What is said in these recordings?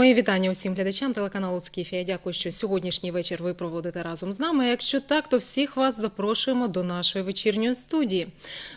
Мої вітання усім глядачам телеканалу Скіфія. Дякую, що сьогоднішній вечір ви проводите разом з нами. Якщо так, то всіх вас запрошуємо до нашої вечірньої студії.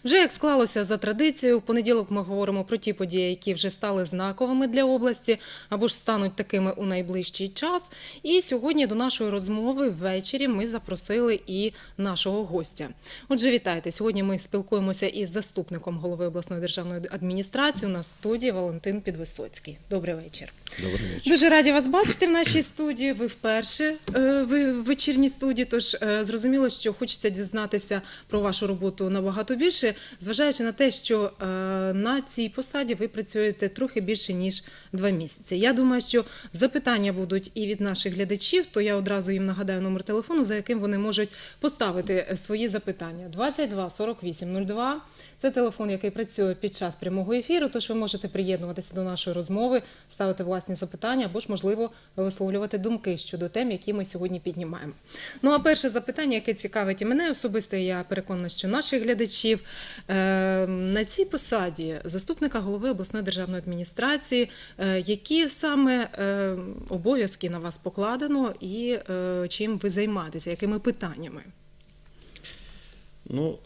Вже як склалося за традицією, в понеділок ми говоримо про ті події, які вже стали знаковими для області або ж стануть такими у найближчий час. І сьогодні до нашої розмови ввечері ми запросили і нашого гостя. Отже, вітайте. Сьогодні ми спілкуємося із заступником голови обласної державної адміністрації. У нас студії Валентин Підвисоцький. Добрий вечір. Добрий. Дуже раді вас бачити в нашій студії. Ви вперше е, в вечірній студії. Тож е, зрозуміло, що хочеться дізнатися про вашу роботу набагато більше, зважаючи на те, що е, на цій посаді ви працюєте трохи більше ніж два місяці. Я думаю, що запитання будуть і від наших глядачів. То я одразу їм нагадаю номер телефону, за яким вони можуть поставити свої запитання. 22 48 02. Це телефон, який працює під час прямого ефіру. Тож ви можете приєднуватися до нашої розмови, ставити власні запитання або ж, можливо, висловлювати думки щодо тем, які ми сьогодні піднімаємо. Ну а перше запитання, яке цікавить і мене особисто, я переконана, що наших глядачів е, на цій посаді заступника голови обласної державної адміністрації, е, які саме е, обов'язки на вас покладено і чим ви займаєтеся, якими питаннями? Ну,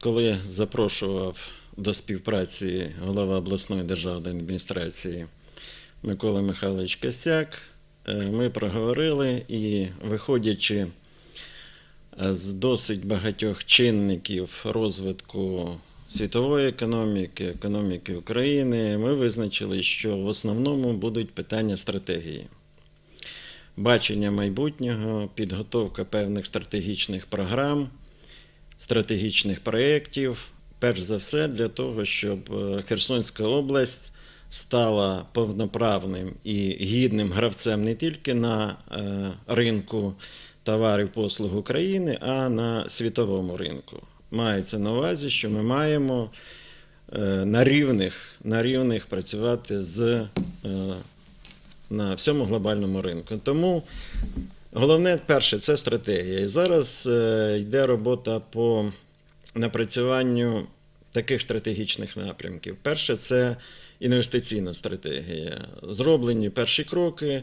коли запрошував до співпраці голова обласної державної адміністрації Микола Михайлович Костяк, е, ми проговорили і, виходячи е, з досить багатьох чинників розвитку світової економіки, економіки України, ми визначили, що в основному будуть питання стратегії. Бачення майбутнього, підготовка певних стратегічних програм, стратегічних проєктів, перш за все, для того, щоб е, Херсонська область стала повноправним і гідним гравцем не тільки на е, ринку товарів послуг України, а на світовому ринку. Мається на увазі, що ми маємо е, на рівних, на рівних працювати з, е, на всьому глобальному ринку. Тому Головне, перше, це стратегія. І зараз йде робота по напрацюванню таких стратегічних напрямків. Перше, це інвестиційна стратегія. Зроблені перші кроки.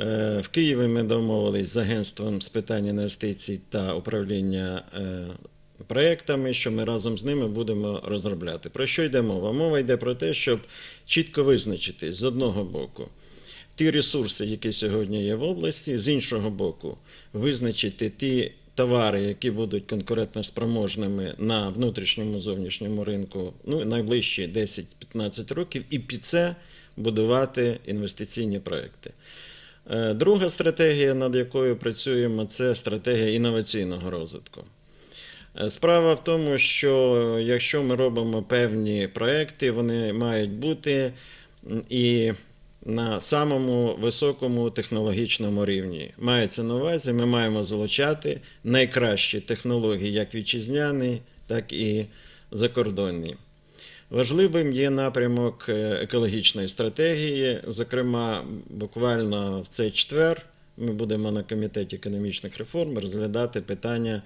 Е, В Києві ми домовились з агентством з питань інвестицій та управління е, проектами, що ми разом з ними будемо розробляти. Про що йде мова? Мова йде про те, щоб чітко визначити з одного боку ті ресурси, які сьогодні є в області, з іншого боку, визначити ті товари, які будуть конкурентно спроможними на внутрішньому зовнішньому ринку ну, найближчі 10-15 років, і під це будувати інвестиційні проекти. Е, Друга стратегія, над якою працюємо, це стратегія інноваційного розвитку. Е, Справа в тому, що якщо ми робимо певні проекти, вони мають бути і на самому високому технологічному рівні. Мається на увазі, ми маємо залучати найкращі технології, як вітчизняні, так і закордонні. Важливим є напрямок е, екологічної стратегії. Зокрема, буквально в цей четвер ми будемо на комітеті економічних реформ розглядати питання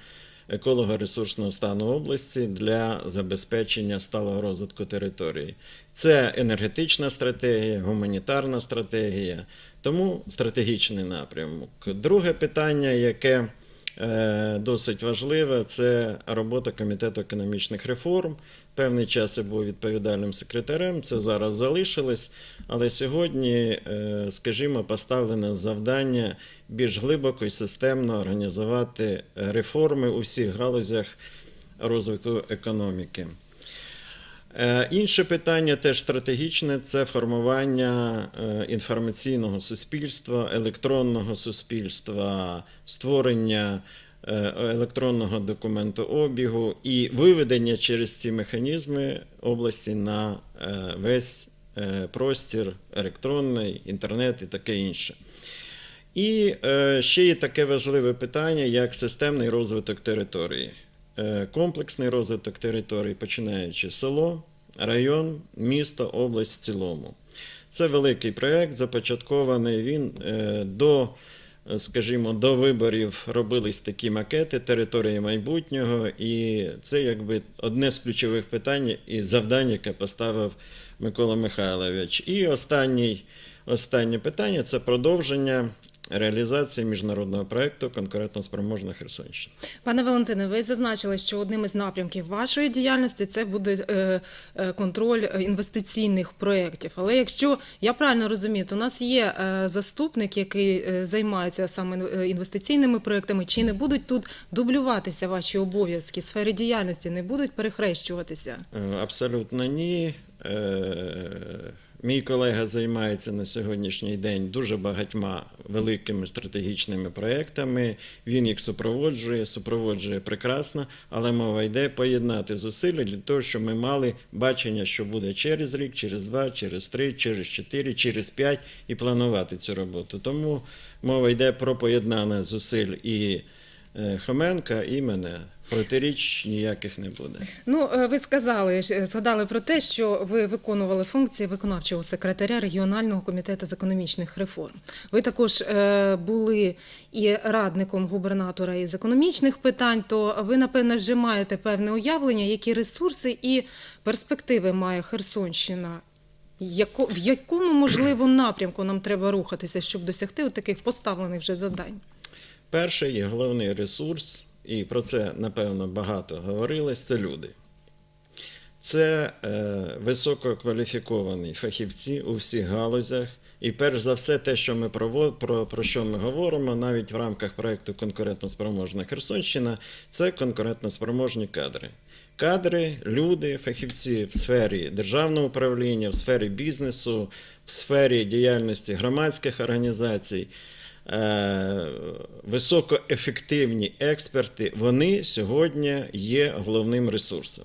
еколого-ресурсного стану області для забезпечення сталого розвитку території. Це енергетична стратегія, гуманітарна стратегія, тому стратегічний напрямок. Друге питання, яке досить важливе, це робота Комітету економічних реформ. Певний час я був відповідальним секретарем, це зараз залишилось, але сьогодні, е, скажімо, поставлене завдання більш глибоко і системно організувати реформи у всіх галузях розвитку економіки. Е, Інше питання теж стратегічне це формування е, інформаційного суспільства, електронного суспільства, створення е, електронного документообігу і виведення через ці механізми області на весь простір електронний, інтернет і таке інше. І ще є таке важливе питання, як системний розвиток території. Е, комплексний розвиток території, починаючи село, район, місто, область в цілому. Це великий проєкт, започаткований він е, до, скажімо, до виборів робились такі макети території майбутнього, і це якби одне з ключових питань і завдань, яке поставив Микола Михайлович. І останній останнє питання це продовження реалізації міжнародного проекту конкурентно спроможна Херсонщина. Пане Валентине, ви зазначили, що одним із напрямків вашої діяльності це буде е, е, контроль інвестиційних проєктів. Але якщо я правильно розумію, то у нас є е, заступник, який займається саме інвестиційними проєктами. Чи не будуть тут дублюватися ваші обов'язки, сфери діяльності, не будуть перехрещуватися? Абсолютно ні. Мій колега займається на сьогоднішній день дуже багатьма великими стратегічними проектами. Він їх супроводжує, супроводжує прекрасно, але мова йде поєднати зусилля для того, щоб ми мали бачення, що буде через рік, через два, через три, через чотири, через п'ять і планувати цю роботу. Тому мова йде про поєднання зусиль і Хоменка, і мене. Протиріч ніяких не буде. Ну, е, ви сказали, е, згадали про те, що ви виконували функції виконавчого секретаря регіонального комітету з економічних реформ. Ви також е, були і радником губернатора із економічних питань. То ви, напевне, вже маєте певне уявлення, які ресурси і перспективи має Херсонщина. Яко, в якому можливо напрямку нам треба рухатися, щоб досягти таких поставлених вже завдань? Перший і головний ресурс, і про це напевно багато говорилось, це люди. Це е, висококваліфіковані фахівці у всіх галузях. І перш за все, те, що ми прово- про, про що ми говоримо, навіть в рамках проєкту Конкурентноспроможна Херсонщина, це конкурентноспроможні кадри. Кадри, люди, фахівці в сфері державного управління, в сфері бізнесу, в сфері діяльності громадських організацій, високоефективні експерти, вони сьогодні є головним ресурсом.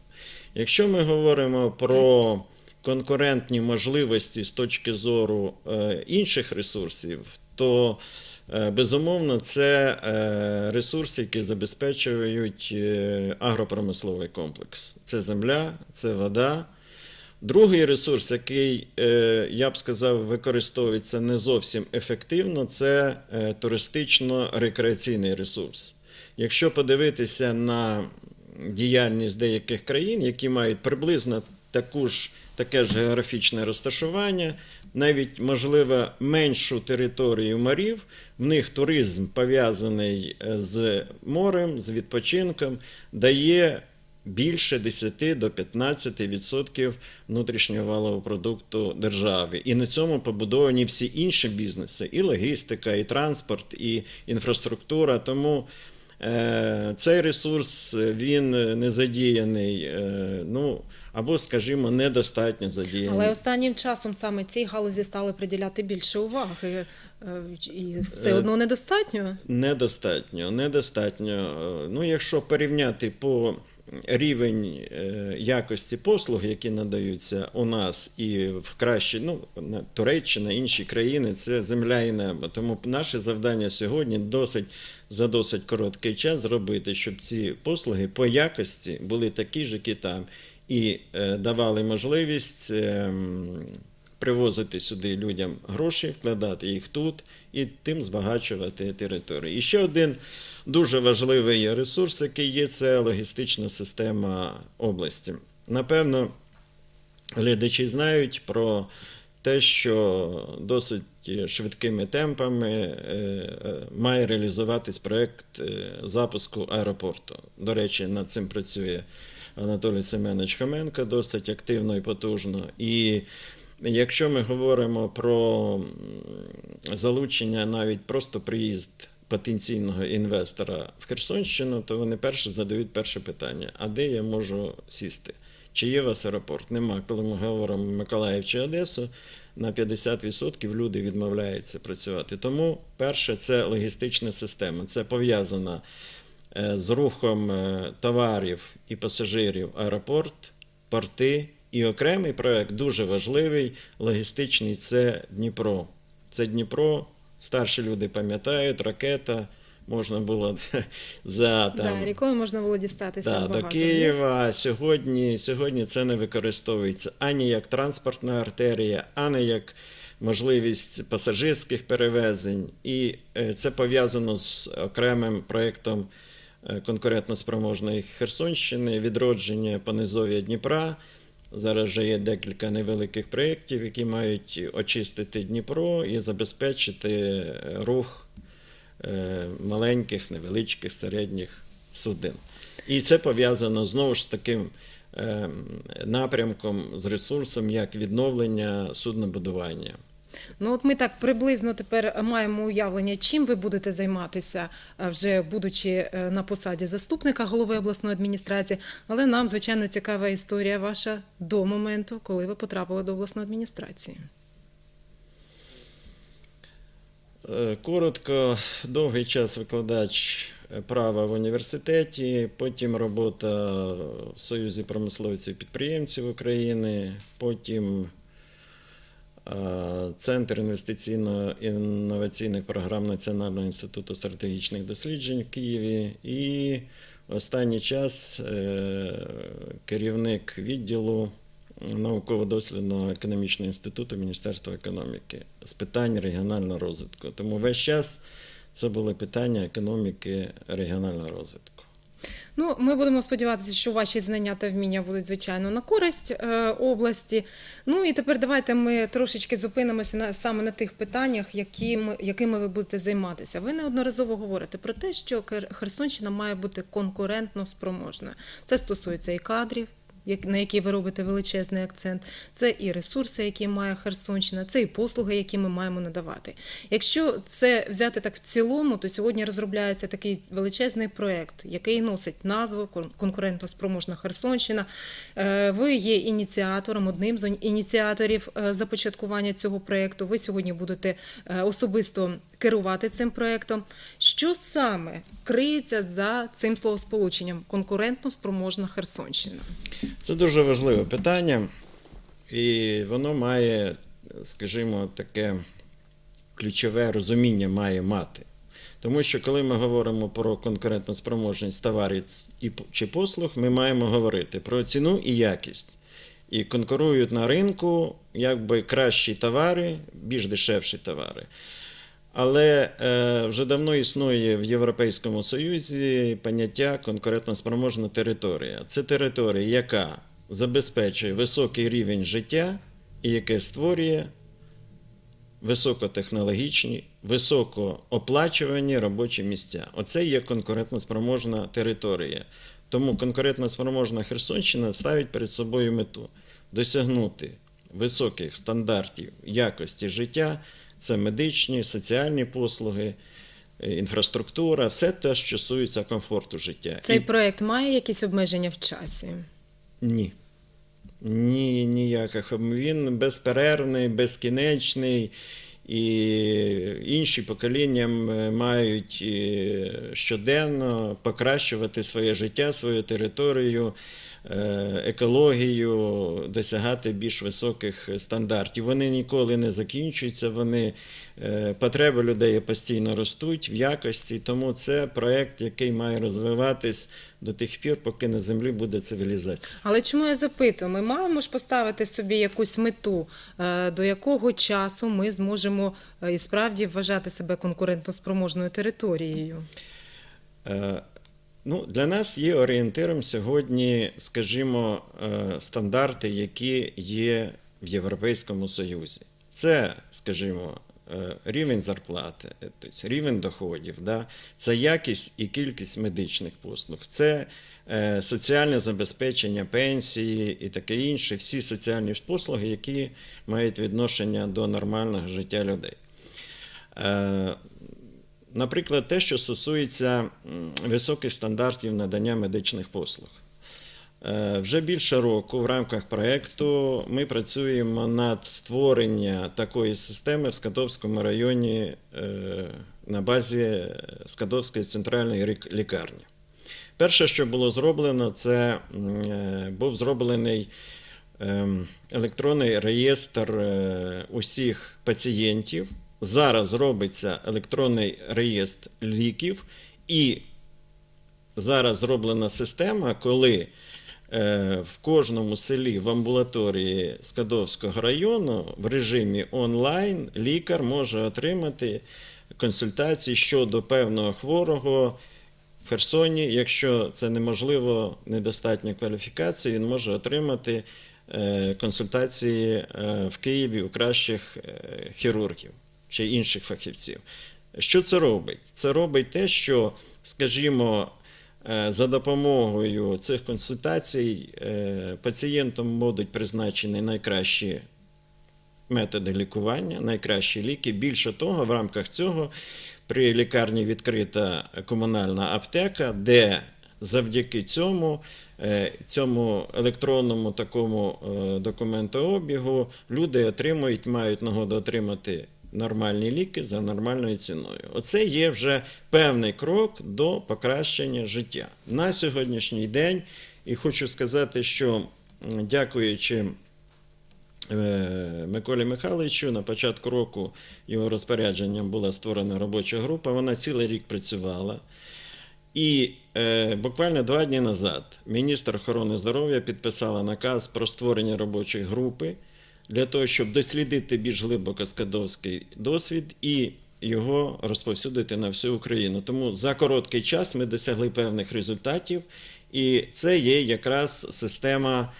Якщо ми говоримо про конкурентні можливості з точки зору е, інших ресурсів, то е, безумовно це е, ресурси, які забезпечують е, агропромисловий комплекс. Це земля, це вода. Другий ресурс, який, е, я б сказав, використовується не зовсім ефективно, це е, туристично-рекреаційний ресурс. Якщо подивитися на діяльність деяких країн, які мають приблизно таку ж, таке ж географічне розташування, навіть, можливо, меншу територію морів, в них туризм пов'язаний е, з морем, з відпочинком, дає більше 10 до 15% внутрішнього валового продукту держави. І на цьому побудовані всі інші бізнеси: і логістика, і транспорт, і інфраструктура. Тому е, цей ресурс він не задіяний, е, ну або, скажімо, недостатньо задіяний. Але останнім часом саме цій галузі стали приділяти більше уваги, е, і все одно недостатньо. Недостатньо, недостатньо. Ну, якщо порівняти по рівень е, якості послуг, які надаються у нас і в кращі, ну, на- Туреччина, інші країни, це земля і небо. Тому наше завдання сьогодні досить за досить короткий час зробити, щоб ці послуги по якості були такі ж, які там, і е, давали можливість. Привозити сюди людям гроші, вкладати їх тут і тим збагачувати територію. І ще один дуже важливий ресурс, який є, це логістична система області. Напевно, глядачі знають про те, що досить швидкими темпами е, е, має реалізуватись проєкт е, запуску аеропорту. До речі, над цим працює Анатолій Семенович Хоменко досить активно і потужно. І якщо ми говоримо про залучення навіть просто приїзд потенційного інвестора в Херсонщину, то вони перше задають перше питання: а де я можу сісти? Чи є у вас аеропорт? Нема. Коли ми говоримо Миколаїв чи Одесу, на 50% люди відмовляються працювати. Тому перше це логістична система. Це пов'язано е, з рухом е, товарів і пасажирів аеропорт, порти. І окремий проект дуже важливий, логістичний це Дніпро. Це Дніпро, старші люди пам'ятають, ракета. Можна було за там, Да, рікою можна було дістатися Да, до Києва місць. сьогодні, сьогодні це не використовується ані як транспортна артерія, ані як можливість пасажирських перевезень. І е, це пов'язано з окремим проєктом е, конкурентноспроможної Херсонщини, відродження понизов'я Дніпра. Зараз вже є декілька невеликих проєктів, які мають очистити Дніпро і забезпечити рух е, маленьких, невеличких, середніх судин. І це пов'язано знову ж з таким е, напрямком, з ресурсом, як відновлення суднобудування. Ну от ми так приблизно тепер маємо уявлення, чим ви будете займатися, е, вже будучи е, на посаді заступника голови обласної адміністрації. Але нам, звичайно, цікава історія ваша до моменту, коли ви потрапили до обласної адміністрації. Е, Коротко, довгий час викладач права в університеті, потім робота в Союзі промисловців підприємців України, потім Центр інвестиційно-інноваційних програм Національного інституту стратегічних досліджень в Києві і останній час е, керівник відділу науково-дослідного економічного інституту Міністерства економіки з питань регіонального розвитку. Тому весь час це були питання економіки регіонального розвитку. Ну, ми будемо сподіватися, що ваші знання та вміння будуть звичайно на користь е, області. Ну і тепер давайте ми трошечки зупинимося на саме на тих питаннях, якими, якими ви будете займатися. Ви неодноразово говорите про те, що Херсонщина має бути конкурентно спроможною. Це стосується і кадрів. На які ви робите величезний акцент, це і ресурси, які має Херсонщина, це і послуги, які ми маємо надавати. Якщо це взяти так в цілому, то сьогодні розробляється такий величезний проект, який носить назву «Кон- конкурентоспроможна Херсонщина. Е, Ви є ініціатором, одним з ініціаторів е, започаткування цього проекту. Ви сьогодні будете е, особисто керувати цим проектом. Що саме криється за цим словосполученням конкурентно-спроможна Херсонщина? Це дуже важливе питання, і воно має, скажімо, таке ключове розуміння має мати. Тому що коли ми говоримо про конкурентну спроможність товарів чи послуг, ми маємо говорити про ціну і якість. І конкурують на ринку якби кращі товари, більш дешевші товари. Але е, вже давно існує в Європейському Союзі поняття конкурентноспроможна територія. Це територія, яка забезпечує високий рівень життя і яке створює високотехнологічні, високооплачувані робочі місця. Оце є конкурентноспроможна територія. Тому конкурентноспроможна Херсонщина ставить перед собою мету досягнути високих стандартів якості життя. Це медичні, соціальні послуги, е, інфраструктура, все те, що стосується комфорту життя. Цей І- проект має якісь обмеження в часі? ні. Ні, ніяких. Він безперервний, безкінечний, і інші покоління мають е, щоденно покращувати своє життя, свою територію, екологію, досягати більш високих стандартів. Вони ніколи не закінчуються, вони, е, потреби людей постійно ростуть в якості, тому це проект, який має розвиватись до тих пір, поки на землі буде цивілізація. Але чому я запитую? Ми маємо ж поставити собі якусь мету, е, до якого часу ми зможемо е, і справді вважати себе конкурентоспроможною територією. Ну, для нас є орієнтиром сьогодні, скажімо, е, стандарти, які є в Європейському Союзі. Це, скажімо, е, рівень зарплати, тобто рівень доходів, да? це якість і кількість медичних послуг, це е, соціальне забезпечення пенсії і таке інше, всі соціальні послуги, які мають відношення до нормального життя людей. Наприклад, те, що стосується високих стандартів надання медичних послуг. Е, Вже більше року в рамках проєкту ми працюємо над створенням такої системи в Скадовському районі е, на базі Скадовської центральної лікарні. Перше, що було зроблено, це е, був зроблений ем, електронний реєстр усіх пацієнтів. Зараз робиться електронний реєстр ліків, і зараз зроблена система, коли е, в кожному селі в амбулаторії Скадовського району в режимі онлайн лікар може отримати консультації щодо певного хворого в Херсоні. Якщо це неможливо, недостатня кваліфікація, він може отримати е, консультації е, в Києві у кращих хірургів чи інших фахівців. Що це робить? Це робить те, що, скажімо, е, за допомогою цих консультацій е, пацієнтам будуть призначені найкращі методи лікування, найкращі ліки. Більше того, в рамках цього при лікарні відкрита комунальна аптека, де завдяки цьому, е, цьому електронному такому документообігу люди отримують, мають нагоду отримати нормальні ліки за нормальною ціною. Оце є вже певний крок до покращення життя на сьогоднішній день. І хочу сказати, що дякуючи Е, Миколі Михайловичу на початку року його розпорядженням була створена робоча група. Вона цілий рік працювала. І е, буквально два дні назад міністр охорони здоров'я підписала наказ про створення робочої групи для того, щоб дослідити більш глибоко скадовський досвід і його розповсюдити на всю Україну. Тому за короткий час ми досягли певних результатів, і це є якраз система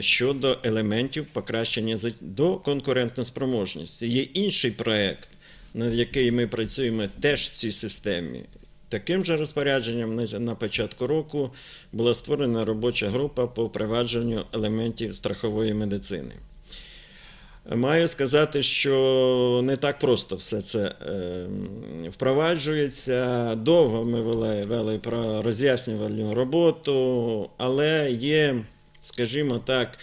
щодо елементів покращення до конкурентноспроможності. Є інший проект, над який ми працюємо теж в цій системі. Таким же розпорядженням на початку року була створена робоча група по впровадженню елементів страхової медицини. Маю сказати, що не так просто все це е, впроваджується. Довго ми вели, вели про роз'яснювальну роботу, але є, скажімо так,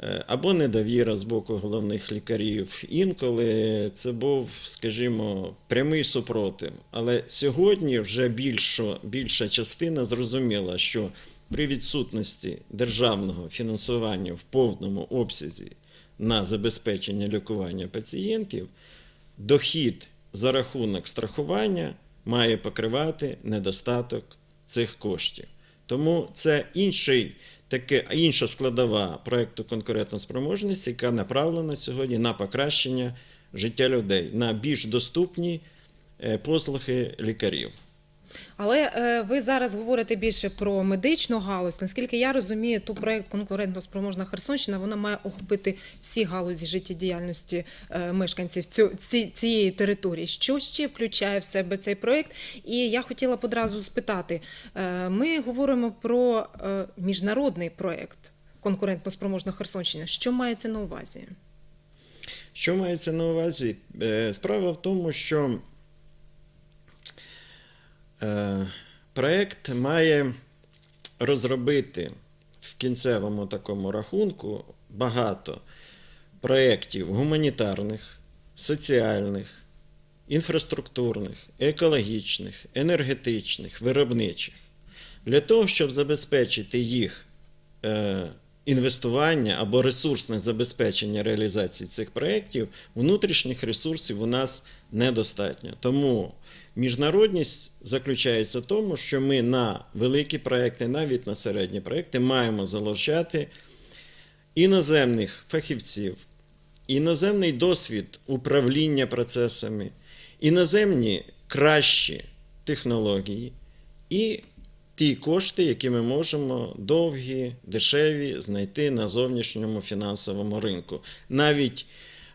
е, або недовіра з боку головних лікарів. Інколи це був, скажімо, прямий супротив. Але сьогодні вже більша, більша частина зрозуміла, що при відсутності державного фінансування в повному обсязі на забезпечення лікування пацієнтів, дохід за рахунок страхування має покривати недостаток цих коштів. Тому це інший, таке, інша складова проєкту конкурентоспроможності, яка направлена сьогодні на покращення життя людей, на більш доступні е, послуги лікарів. Але е, ви зараз говорите більше про медичну галузь. Наскільки я розумію, то проект конкурентно-спроможна Херсонщина вона має охопити всі галузі життєдіяльності е, мешканців цієї території. Що ще включає в себе цей проект? І я хотіла б одразу спитати: е, ми говоримо про міжнародний проект конкурентно-спроможна Херсонщина. Що мається на увазі? Що мається на увазі? Справа в тому, що проект має розробити в кінцевому такому рахунку багато проєктів гуманітарних, соціальних, інфраструктурних, екологічних, енергетичних, виробничих. Для того, щоб забезпечити їх е, інвестування або ресурсне забезпечення реалізації цих проєктів, внутрішніх ресурсів у нас недостатньо. Тому міжнародність заключається в тому, що ми на великі проекти, навіть на середні проекти, маємо залучати іноземних фахівців, іноземний досвід управління процесами, іноземні кращі технології і ті кошти, які ми можемо довгі, дешеві знайти на зовнішньому фінансовому ринку. Навіть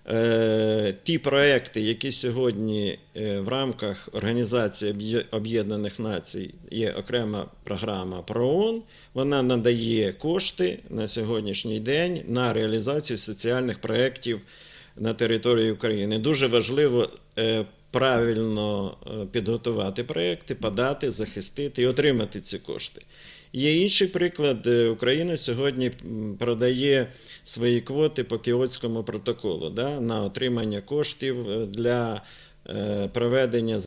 е, ті проекти, які сьогодні е, в рамках Організації Об'єднаних Націй є окрема програма ПРООН, вона надає кошти на сьогоднішній день на реалізацію соціальних проєктів на території України. Дуже важливо е, правильно е, підготувати проєкти, подати, захистити і отримати ці кошти. Є інший приклад. Е, Україна сьогодні продає свої квоти по Кіотському протоколу да, на отримання коштів е, для проведення